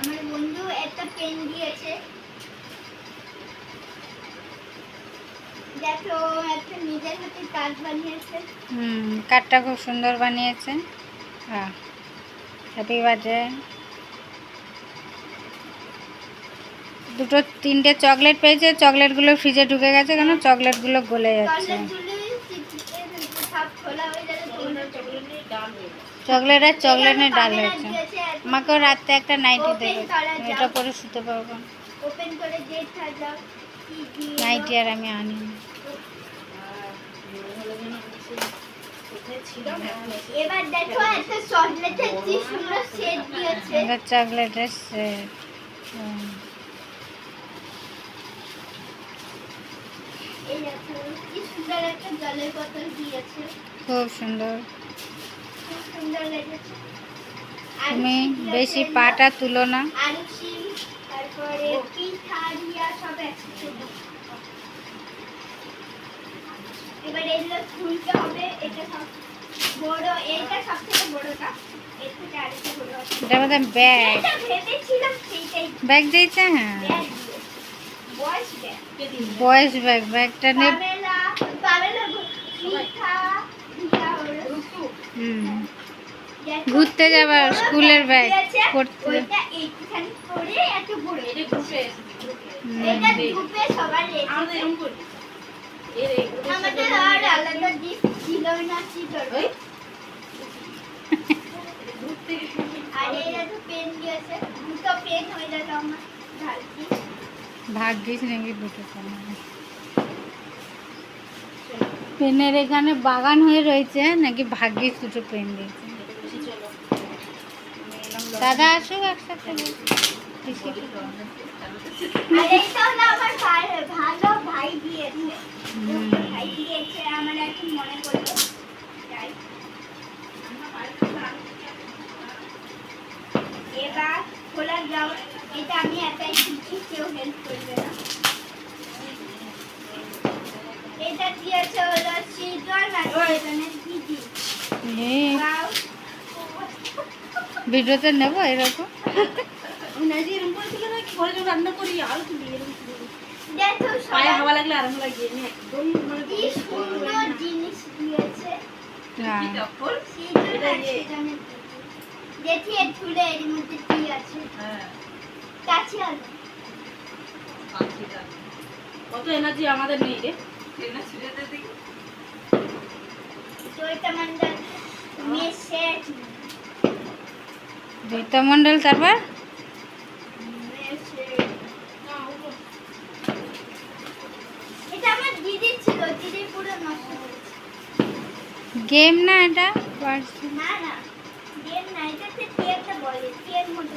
আমার বন্ধু একটা পেন দিয়েছে। দেখো একটা নিজের হাতে কাজ বানিয়েছে। হুম কাঠটা খুব সুন্দর বানিয়েছে। হ্যাঁ হ্যাপি বার্থডে দুটো তিনটে চকলেট পেয়েছে। চকলেটগুলো ফ্রিজে ঢুকে গেছে কেন? চকলেটগুলো গলে যাচ্ছে। চকলেটগুলি সব খোলা হয়ে যাবে তোমরা চকলেট আর চকলেটের ডাল হয়েছে। আমাকেও রাত্রে একটা নাইটি দেবে। এটা পরে শুতে পারব। নাইটি আর আমি আনি চকলেটের সেট খুব সুন্দর। খুব সুন্দর লেগেছে। তুমি বেশি? পাটা তুলো না। এবার এগুলো খুলতে হবে এটা সব বড় এইটা সব বড়টা এর থেকে আরেকটা বড় আছে এটা বোধহয় ব্যাগ ভেবেছিলাম সেইটাই ব্যাগ দিয়েছে হ্যাঁ বয়স ব্যাগ বয়েস ব্যাগ ব্যাগটা নে পামেলা পামেলা পিঠা পিঠা হলো হুম ঘুরতে যাবার স্কুলের ব্যাগ পড়তে। ভাগ্যিস নাকি দুটো পেনের এখানে বাগান হয়ে রয়েছে নাকি ভাগ্যিস দুটো পেন দিয়েছে দাদা আসুক একসাথে পিসি। আর এইটা হলো আমার ভাই- ভালো ভাই দিয়েছে হুম। ভাই দিয়েছে আমার এখন মনে পড়ল। তাই। এবার খোলা যাও। এটা আমি একাই শিখছি কেউ হেল্প করবে না। এটা দিয়েছে হলো সৃজন আর দিদি. ভিডিওতে নেব এরকম। কত এনার্জি আমাদের নেই রে। চৈতা মন্ডল মেয়ে সেট রীতা মণ্ডল তারপর মেয়ে সেট এটা আমার দিদির ছিল দিদি পুরো মন্ডল তারপর? গেম না এটা? না না গেম না এটাতে তেলটা বলে মতো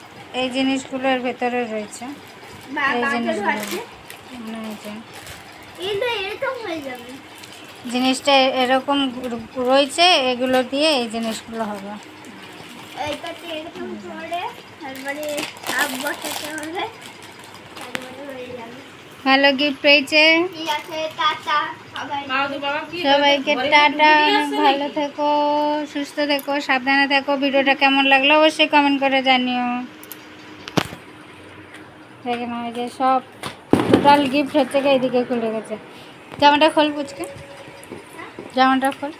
এই জিনিসগুলোর ভেতরে রয়েছে। এই জিনিসগুলো। জিনিসটা এরকম রয়েছে এগুলো দিয়ে এই জিনিসগুলো হবে। এইটাতে এরকম করে তারপরে সাপ বসাতে হবে তারপরে যাবে। ভালো গিফট পেয়েছে? সবাইকে টাটা ভালো থেকো সুস্থ থেকো সাবধানে থেকো। ভিডিওটা কেমন লাগল অবশ্যই কমেন্ট করে জানিও। দেখে না এই যে সব টোটাল গিফট হচ্ছে গিয়ে এইদিকে খুলে গেছে। জামাটা খোল পুচকে। জামাটা খোল।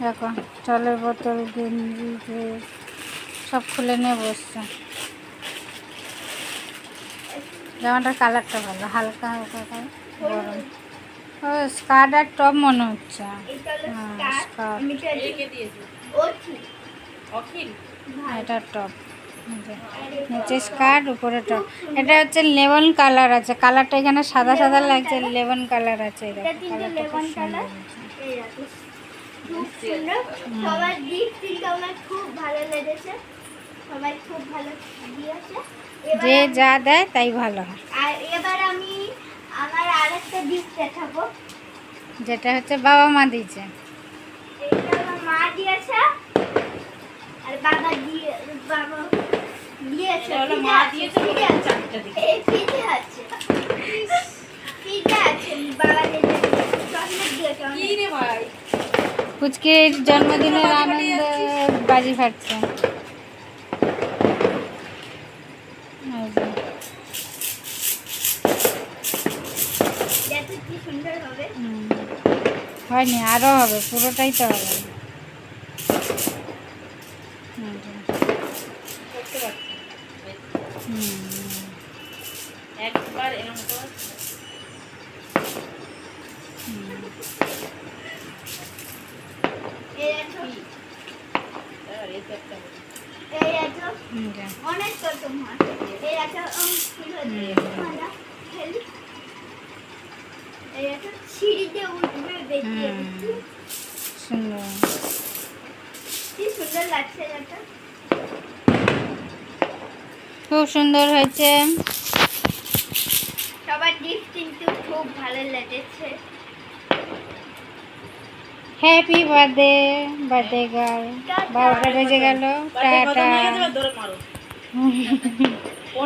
দেখো জলের বোতল গেঞ্জি সব খুলে নিয়ে বসছে। জামাটার কালারটা ভালো হালকা হালকা কালার গরম। ও স্কার্ট আর টপ মনে হচ্ছে। হ্যাঁ, স্কার্ট ভাই এটা টপ নিচে স্কার্ট উপরে টপ। এটা হচ্ছে লেমন কালার আছে। কালারটা এখানে সাদা সাদা লাগছে লেমন কালার আছে যে যা দেয় তাই ভালো। হয় আর এবার আমি আমার আরেকটা গিফট দেখাবো। যেটা হচ্ছে বাবা মা দিয়েছে। মা দিয়েছে। আর বাবা দিয়ে বাবা মা দিয়েছে। চারটা পুচকির জন্মদিনের আনন্দ বাজি ফাটছে। হয়নি আরও হবে পুরোটাই তো হবে না। এই যে। করতে পারছি হুম। একবার এরকম কর। এই তো একটা। এই। অনেক একটা। এই সিঁড়িতে উঠবে বেশি সুন্দর। কি সুন্দর লাগছে এটা খুব সুন্দর হয়েছে। সবার গিফট কিন্তু খুব ভালো লেগেছে। হ্যাপি বার্থডে বার্থডে গার্ল বারোটা বেজে গেল টাটা। খতম